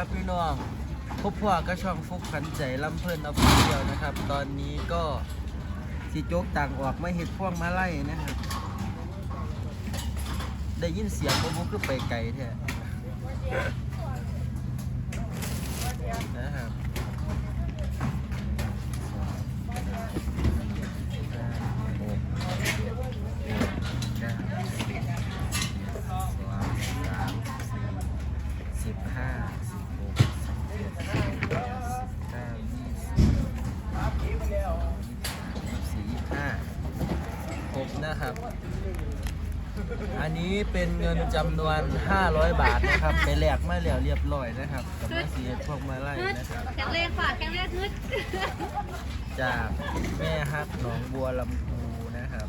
ครับพี่น้องพบพ่อก็ช่องฟุกขันใจลำเพลินเอาเพียวนะครับ ตอนนี้ก็สิโจกต่างออกมาเห็ดพวงมาไล่นะครับ ได้ยินเสียงบ่บุคือไปไกลแท้นะครับ จำนวน 500 บาทนะครับ ไปแลกมาแล้วเรียบร้อยนะครับกับแม่สีพวกมาไล่นะครับ แข็งแรงฝ่าแข็งแรงขึ้นจากแม่ฮักหนองบัวลำพูนะครับ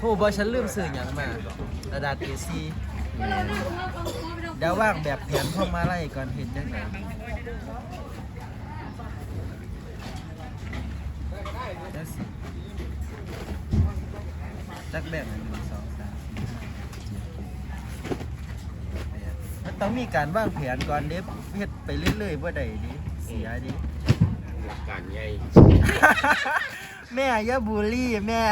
ผู้บอฉันลืมสื่ออย่างมากระดาษ A4 เดี๋ยวว่างแบบแผนพวกมาไล่ก่อนเห็นจังไหนจักสิจักแบบ ต้องมีการวางแผนก่อนเด็บเฮ็ดไปเรื่อยๆว่าใดดิเสียดิการใหญ่แม่อย่าบูลลี่แม่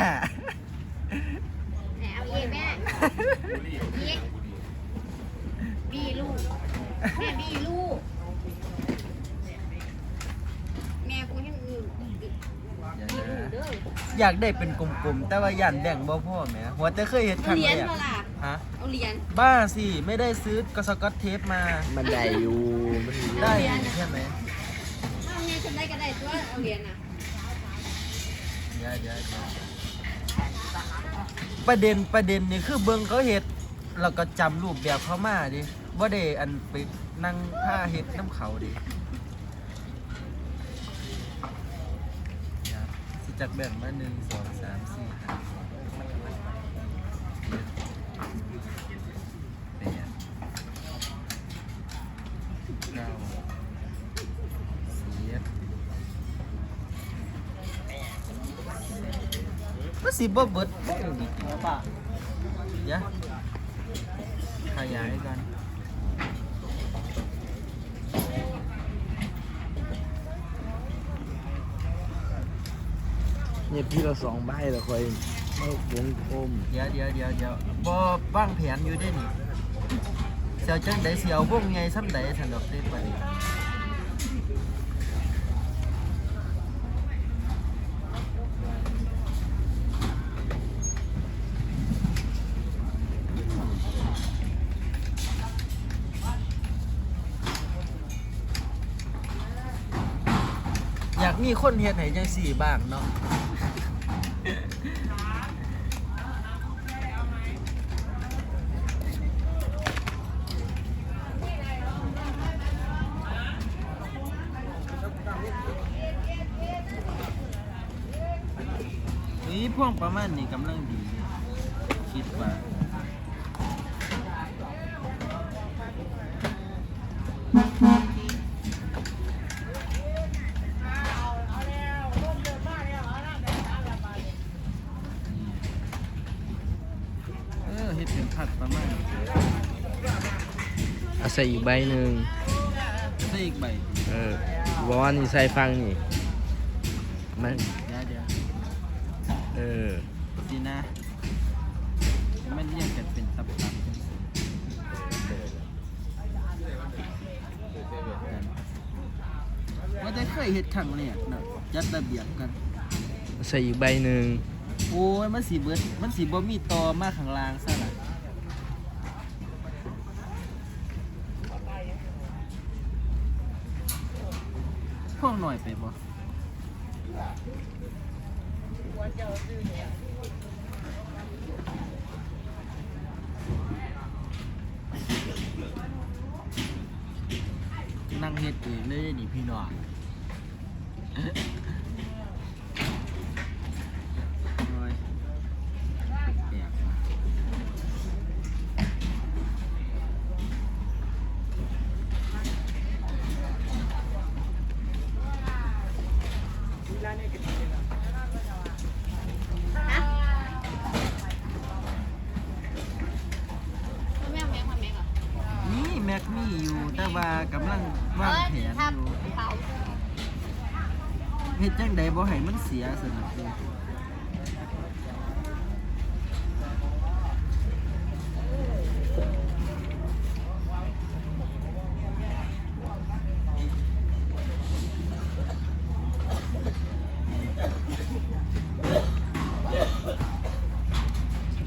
แหมเอาเย่แม่เย่บี้ลูก แม่บี้ลูก แม่กูยังอืออีก อย่าบี้เด้ลูกเด้อออยากได้เป็นกลมๆ แต่ว่ายันแบ่งบ่พ่อแหม่หัวแต่เคยเห็นคเอารั้งเหรีแรยญกมาล่ะฮะ เอาเหรียญ บ้าสิ ไม่ได้ซื้อกสกอตเทปมา มันได้อยู่มันได้ใช่ไหมเอาไงฉันได้ก็ได้ตัวเอาเหรียญน่ะเดี๋ยวเดี๋ยวเดี๋ยวประเด็นประเด็นนี่คือเบิ่งเขาเฮ็ดเราก็จำรูปแบบเขามาดิบ่ได้อันไปนั่งผ้าเฮ็ดน้ำเขาดิเจักแบ่งมาหนึ่งสองสามสี่ห้าแปดเก้าสิบมันสิบ่เบิดบ่ดีจริงป่ะยวขยายกัน เนี่ยพี่เราสองใบแล้วคอยมาวงกลมเดี๋ยวเดี๋ยวเดี๋ยวเดี๋ยวบ่วางแผนอยู่เด้นี่เสียวจังไดเสียววงไงซ้ำใดสันดอกเด้ปะนี่อยากมีคนเฮ็ดให้จังสี่บ้างเนาะ นี่พวงประมาณนี้กำลังดี คิดว่าเออเฮ็ดเป็นผัดประมาณนี้เอาใส่อีกใบหนึ่งใส่อีกใบ เออบอกว่านี่ใส่ฟังนี่ มัน เดี๋ยวเดี๋ยว เออ สินะมันเรียกกันเป็นตับตับว่าได้เคยเฮ็ดครั้งแรกเนาะจัดระเบียบกัน ใส่อีกใบหนึ่งโอ้ยมันสีเบิดมันสีบ่มีตอมาข้างล่างซะล่ะพวกหน่อยไปบ่นั่งเฮ็ดเองเลยนี่พี่น้อง โอ้ยแลกว่ะมีอยู่แต่ว่ากำลังวางแผนอยู่ เผา เฮ็ดจังใดบ่ให้มันเสียสนับ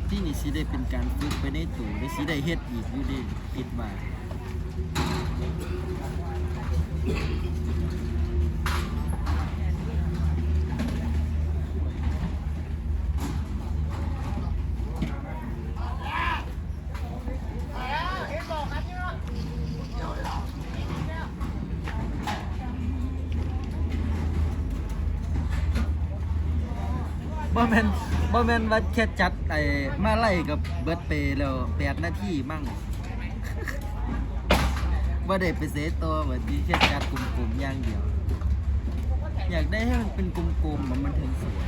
ที่นี่สิได้เป็นการฝึกไปในตู่ได้สิได้เฮ็ดอีกอยู่ดิคิดว่า บ่แม่นบ่แม่นว่าแค่จัดไอ้มาไล่กับเบิร์ดเปย์แล้ว8นาทีมั่งบ่ได้ไปเสยตัวว่าที่แค่จัดกลุ่มๆอย่างเดียว อยากได้ให้มันเป็นกลมๆมันมันถึงสวย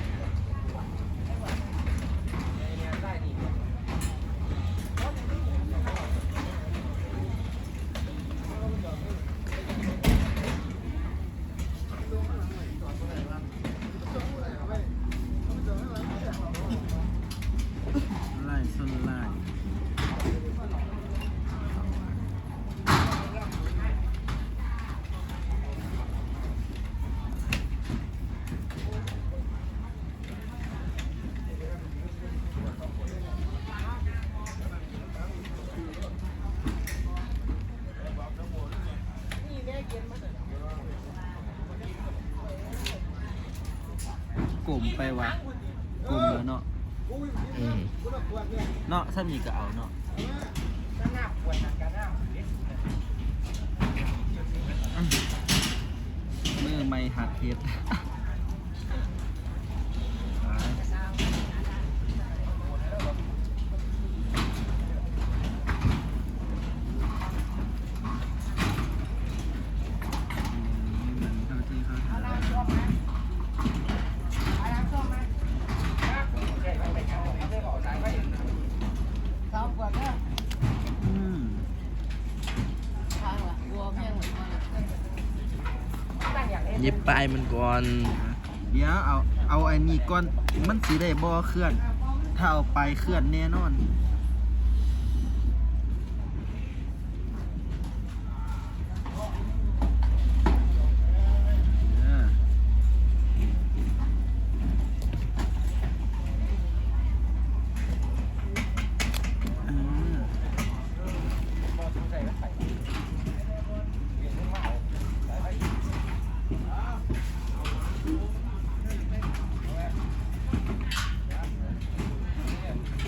ไล่ส้นไล่ กลมไปวะกลมแล้วเนาะอืมเนาะถ้ามีก็เอาเนาะมือไม่หัดเฮ็ดเข้าที่เข้าทางอืม เย็บปลายมันก่อน เดี๋ยวเอาเอาไอ้นี่ก่อนมันสีได้บ่เคลื่อน ถ้าเอาไปเคลื่อนแน่นอนเออเออ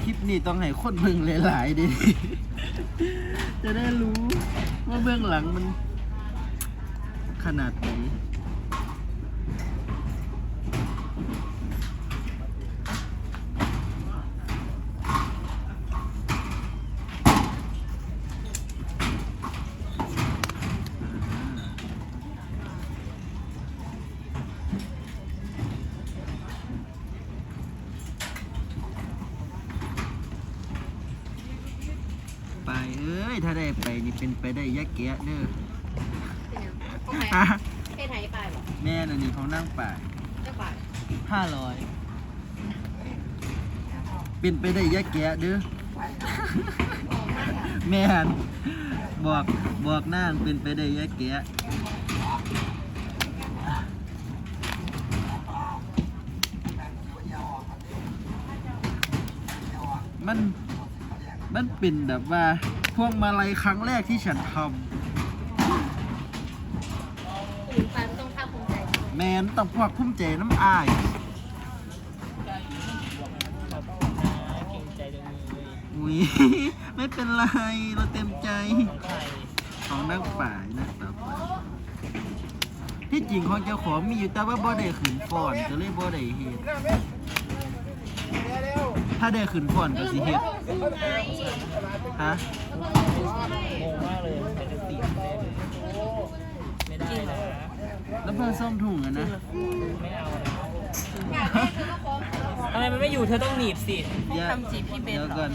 คลิปนี้ต้องให้ คนเบิ่งหลายๆดิจะได้รู้ว่าเบื้องหลังมันขนาดไหน ไปเอ้ย ถ้าได้ไปนี่เป็นไปได้ยะแกะเด้อเป็นยังของไหนเพศไทยไปหรอแม่น่ะนี่เขานั่งป่ายเจ้าบ่าวห้าร้อยเป็นไปได้ยะแกะเด้อแม่นบอกบอกนางเป็นไปได้ยะแกะมันมันเป็นแบบว่า พวงมาลัยครั้งแรกที่ฉันทตื่นฟันต้องภาคภูมิใจำแมนต้องพวกพุ่มเจน้ำอายอุ้ย ไม่เป็นไร เราเต็มใจของนักป่ายนักต่อไปที่จริงของเจ้าของมีอยู่แต่ว่าบ่ได้ขืนฟอนก็เลยบ่ได้เฮ็ดถ้าได้ขืนฟอนก็สิเฮ็ด สู้ไง ฮะสู้ไงงงมากเลยเป็นสติไม่ได้เลยไม่ได้นะแล้วเพิ่นส้มถุงอะนะ ไม่เอานะอยากได้คือก็ฟ้องทำไมมันไม่อยู่เธอต้องหนีบสิอย่าทำจีบพี่เบนเดี๋ยวเหรก่ออน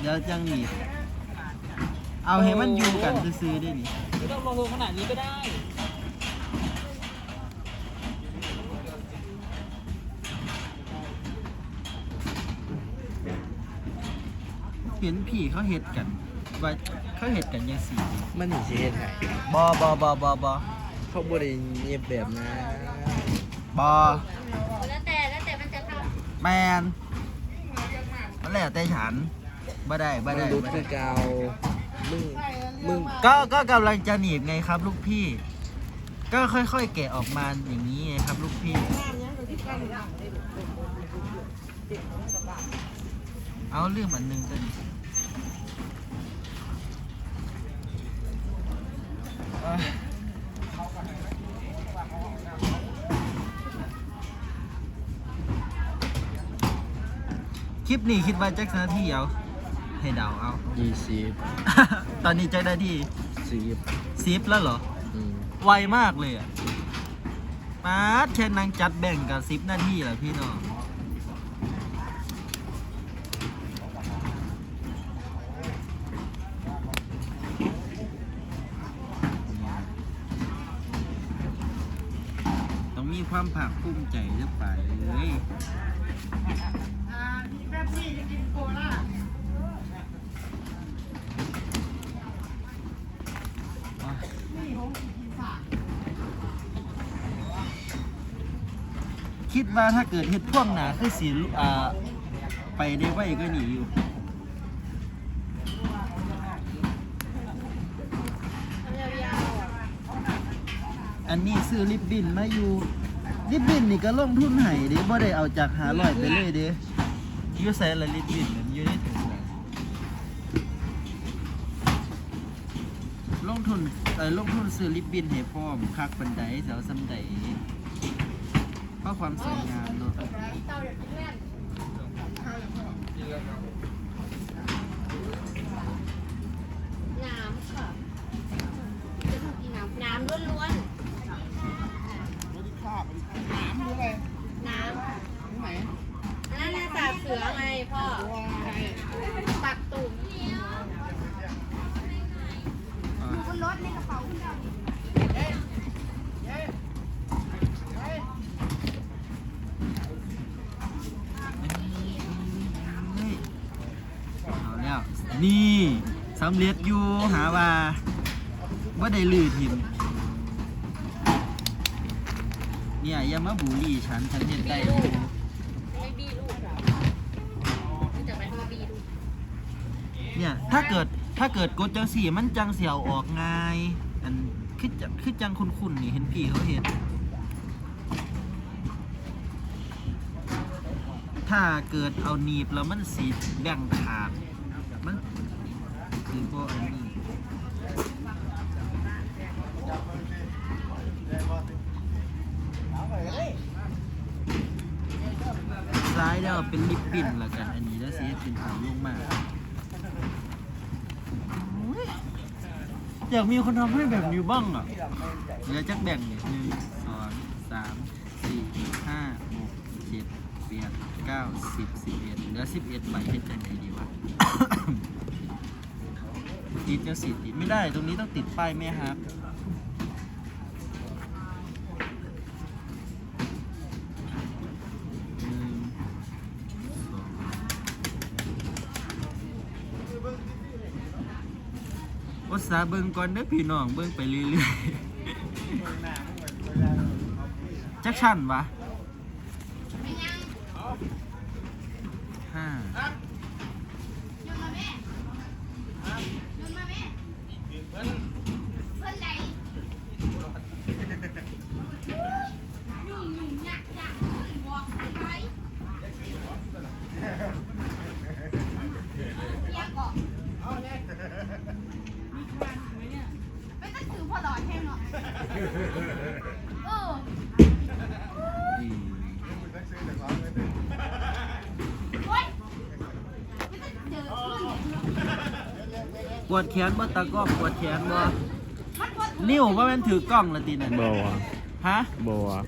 เดี๋ยวจังหนีบเอาให้มันอยู่กันซื้อๆได้นี่ไม่ต้องลงทุนขนาดนี้ก็ได้ เห็นพี่เขาเฮ็ดกันว่าเขาเฮ็ดกันยังสี่มันนี่สิเฮ็ดให้บอบอบอบอบอเขาบ่ได้เงียบแบบนะบอแล้วแต่แล้วแต่มันจะทแมนมันแล้วแต่ฉันบ่ได้บ่มันได้รู้บ่คืได้ อเก่ามึงมึงก็ก็กำลังจะหนีบไงครับ ลูกพี่ ก็ค่อยๆแกะออกมาอย่างนี้ไงครับ ลูกพี่ เอาเรื่องอันหนึ่งกันเอ้ย คลิปนี้คิดว่าแจ็คนาทีเอาให้เดาเอา ยี่สิบตอนนี้แจ็คนาทีสิบซิปแล้วเหรอ อืมไวมากเลยอะมาดแค่นางจัดแบ่งกับซิปนาทีแหละพี่น้อง ต้องมี ความภาคภูมิใจหรือเปล่าเอ้ยอะคิดว่าถ้าเกิดเฮ็ดพ่วงหนาคือสีอ่าไปได้ไวก็หนีอยู่ำทำยาวๆอะอันนี้ซื้อริบบินมาอยู่ ลิบบินนี่ก็ลงทุนให้เด้บ่ได้เอาจากหาร้อยไปเลยเด้อยู่ใส่ละลิบบิ้นมันอยู่ในถุงน่ะลงทุนเอ่อลงทุนซื้อลิบบินให้พร้อมคักบันไดแถวซำใดเพราะความสวยงามเนาะน้ำค่ะจะถูกกินน้ำน้ำล้วนๆน้ำอันนั้นน่ะสาบเสือไงพ่อปักตุ่ม อ่า บนรถในกระเป๋าคุณเรา นี่เอาแล้ว นี่สำเร็จอยู่หาว่าว่าได้ลือทิมเนี่ยอย่ามาบูลลี่ฉันฉันเห็นได้อยู่ไม่บี้ลูกมันจะไปทำบี้ลูกเนี่ยถ้าเกิดถ้าเกิดกดจังสี่มันจังเสียวออกง่ายอันคือจะคือจังคุณๆนี่เห็นพี่เขาเห็น ถ้าเกิดเอาหนีบแล้วมันสีแบ่งขาด มันคือพวกอันนี้ ซ้ายแล้วเป็นลิปปิ้นละกัน อันนี้แล้วสีเป็นขาวลงมาโอ้ยอยากมีคนทำให้แบบนี้บ้างอะเหลือจักแบ่งเนี่ยหนึ่งสองสามสี่ห้าหกเจ็ดแปดเก้าสิบสิบเอ็ดเหลือสิบเอ็ดใบเฮ็ดจังไงดีวะ ติดจะสิติดไม่ได้ตรงนี้ต้องติดป้ายแม่ฮัก วัดสาเบิ่งก่อนเด้อพี่น้องเบิ่งไปเรื่อยๆจักชั่นวะห้า ยืนมาแม่ยืนมาแม่เพื่อนไหนยุ่งยุ่งยากยากบอกไปเรียกก่อนไม่ต้องถือพอหลอดแห้งหรอกเออ อืม โอ๊ยไม่ต้องเจอเพื่อน ปวดแขนบ่ตากล้องปวดแขนบ่มันปวดนิ้วว่ามันถือกล้องละตีนั่นบ่วะฮะบ่วะ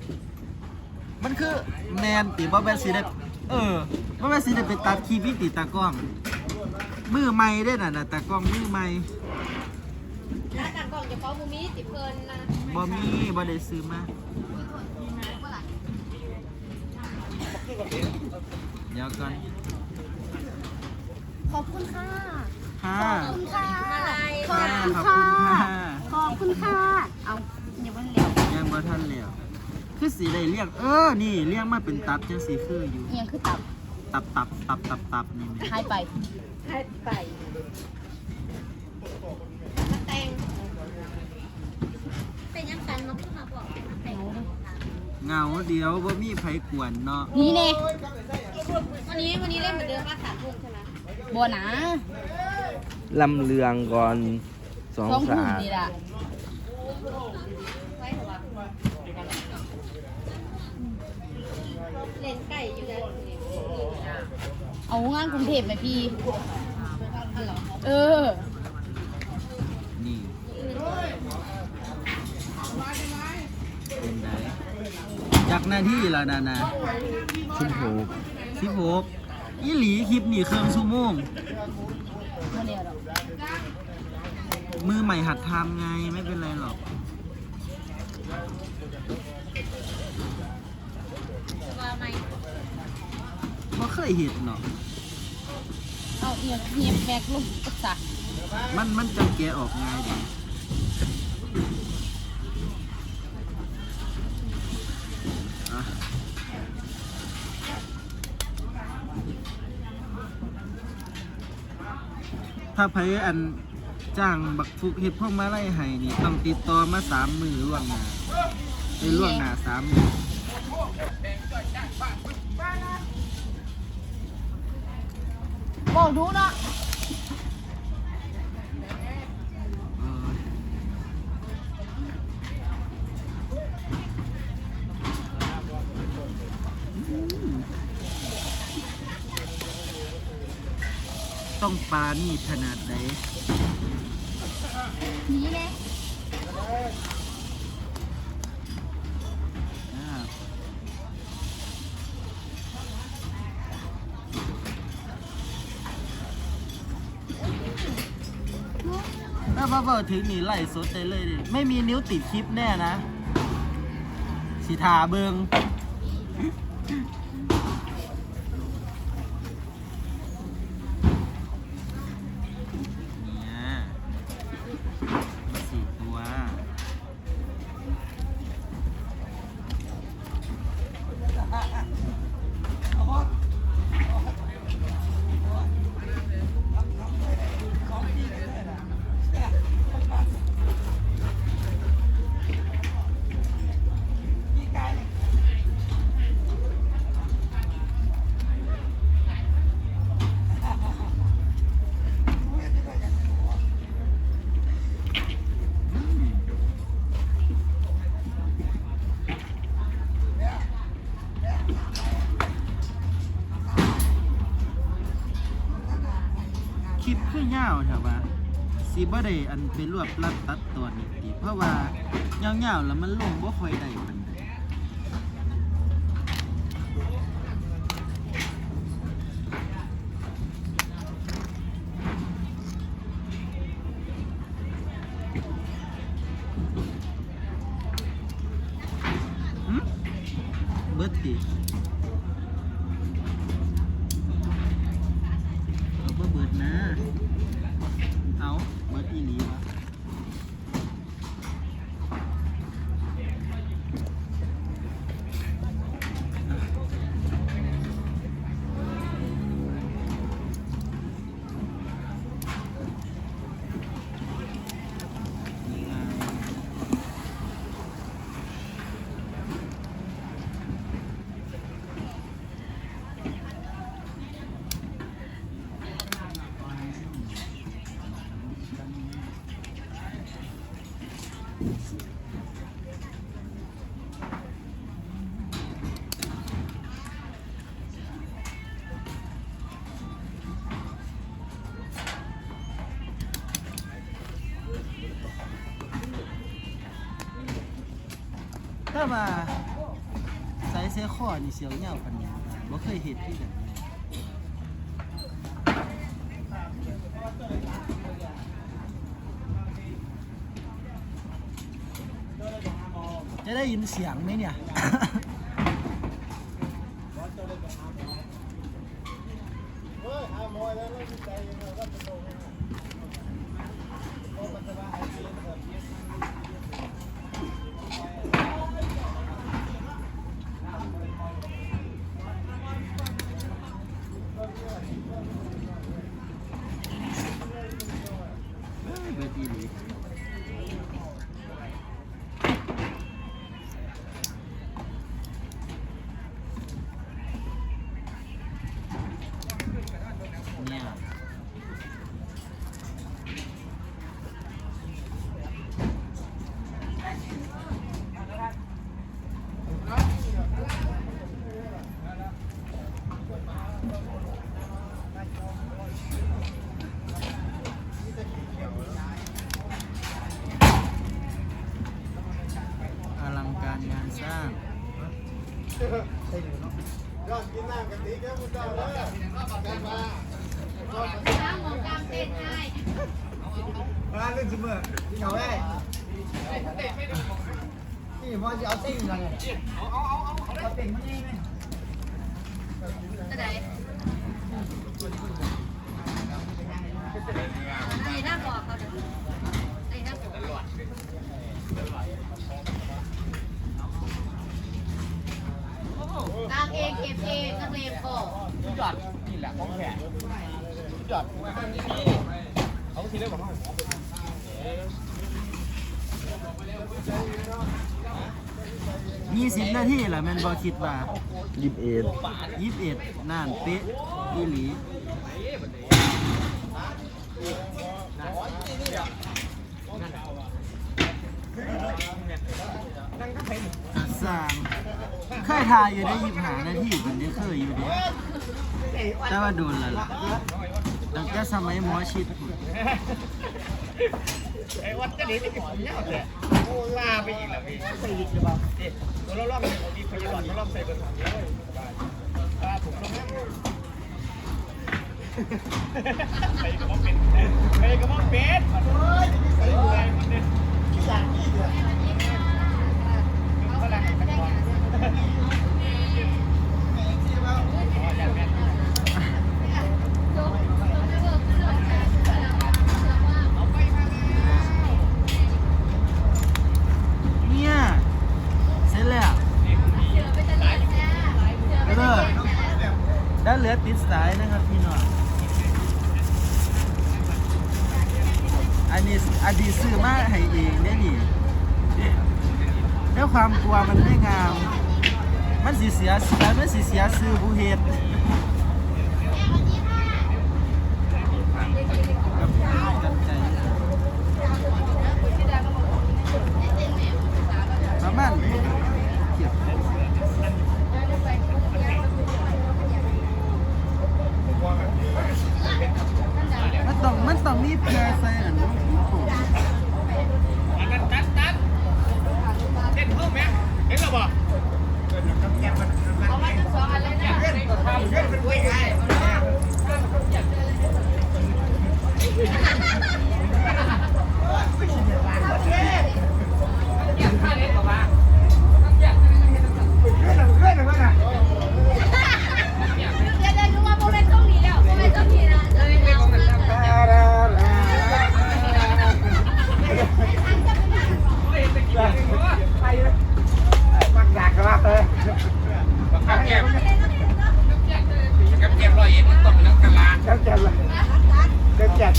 มันคือแมนติบ่แม่นสิได้เออบ่แม่นสิได้ไปตัดคลิปอีติตากล้องมือใหม่ได้น่ะนะแต่กล้องมือใหม่แล้วต่างกล่องจะเป้าบูมีติเพลินนะบ่มีบ่ได้ซื้อมาเดี๋ยวก่อนขอบคุณค่ะ ค่ะ ขอบคุณค่ะค่ะ ขอบคุณค่ะ ขอบคุณค่ะ เอาอย่าวันเหลียวยังบ่ทันแล้วคือสีได้เรียก เออ นี่เรียกมาเป็นตับจังสีคืออยู่เอียงคือตับตับตับตับตับตับนี่แม่หายไปหายไปมาแต่งเป็นยังกันมาพูดมาบอกแต่งเงาเดียวบ่มีไผกวนเนาะ นี่เน่วันนี้วันนี้เล่นเหมือนเดิมป่ะสามทุ่มใช่ไหมบัวหนา ลำเลืองก่อนสองสองทุ่สามนี่แหละเล่นไก่อยู่แล้วเอางานกรุงเทพไหมพี่ เออ นี่เป็นไดจากหน้าที่แล้วนะนะสิบหกสิบหกอีหลีคลิปนี่เครื่องชั่วโมง โมเดลหรอก มือใหม่หัดทำไงไม่เป็นไรหรอก ว่าไหมบ่เคยเห็นเนาะเอาเอียงเงียบแบกลงปรึกษามันมันจะแกะออกง่ายดีอะถ้าไผอัน จ้างบักฟุกเฮ็ดพวกมาไล่ให้นี่ต้องติดต่อมาสามมือล่วงหน้าไปล่วงหน้าสามมือบอกดูเนาะเออต้องปานี่ขนาดไหนนี่ ถ้าพ่อเบิร์ถึงนี่ไล่สดได้เลยดิไม่มีนิ้วติดคลิปแน่นะสิทาเบิง คลิปคือยาวแถวว่าสีบ่ได้อันเป็นรวบรัดตัดตอนนี่ติเพราะว่ายาวๆแล้วมันลงบ่ค่อยได้ปานใด อมาใส่เสื้อข้อนี่เสียวเหี่ยปัญญาบ่เคยเห็นที่กันจะได้ยินเสียงไหมเนี่ย เฮ้ยหามอแล้วแล้วใจยังไงก็จะโต น้ำหมองกลางเต้นให้มาเล่นเสมอเขาไว้นี่พอจะเอาติ้งกันเอาเอาเอาเอาเอาติ้งมันนี่ไหมจะไหนให้น้าบอกเขาให้น้าบอกตามเองเก็บเองนักเรียนบอก จอดนี่แหละของแผนจอดเอาทีเรี ยกของยี่สิบนาทีแหละแมันบอคิดว่ายิบเอ็ดยี่สิบเอ็ดน่านเป๊ะอีหลีสร้างเคยทายอยู่ได้ยิบหานาทีมันนี้เคยอยู่ดิแต่ว่าโดนและล่ะ ตั้งแต่สมัยหมอชิดไอ้วัดจะหนีไปเก็บผมยาวแต่โอ้ลาไปอีกแล้วพี่ใส่ดิบหรือเปล่าเด็ดเราลองเอาดีพยาบาลมาลองใส่เบอร์สามเลยสบายตาผมลงแล้วใส่กระบอกเป็ดใส่กระบอกเป็ดโอ้ยใส่อะไรมันเนี่ยอย่างนี้เดือด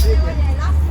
Thank you.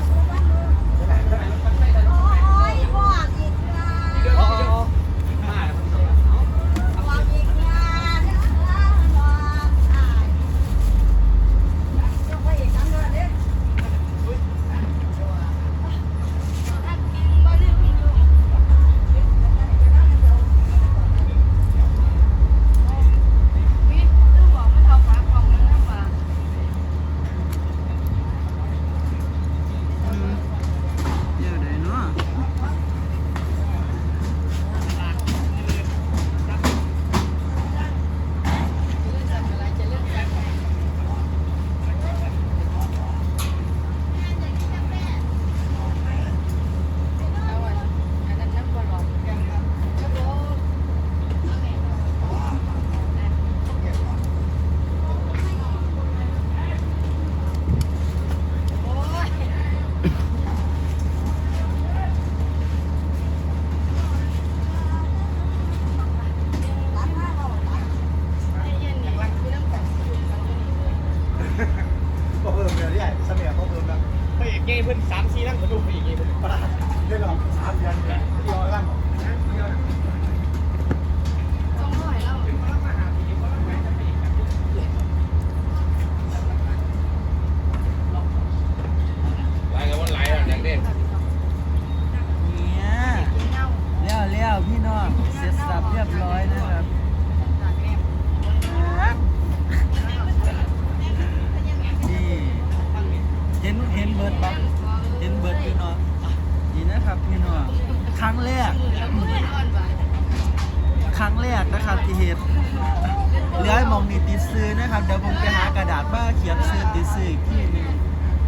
ซื้อนะครับ เดี๋ยวผมไปหากระดาษบ้าเขียนซื้อติดซื้ออีกที่หนึง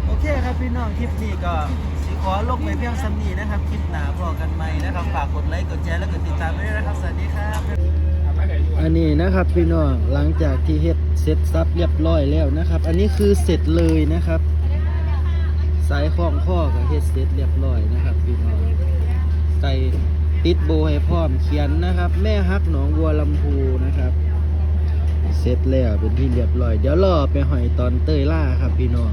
โอเคครับพี่น้องคลิปนี้ก็สิขอลงไปเพียงสำนีนะครับ คลิปหนาพอกันไหมนะครับฝากกดไลค์กดแชร์และกดติดตามไว้ด้วยนะครับ สวัสดีครับ อันนี้นะครับพี่น้องหลังจากที่เฮ็ดเสร็จซับเรียบร้อยแล้วนะครับ อันนี้คือเสร็จเลยนะครับ สายคล้องข้อกับเฮ็ดเสร็จเรียบร้อยนะครับ พี่น้องใส่ติดโบให้พร้อมเขียนนะครับ แม่ฮักหนองวัวลำพูนะครับ เสร็จแล้วเป็นที่เรียบร้อย เดี๋ยวรอไปหอยตอนเตยล่าครับพี่น้อง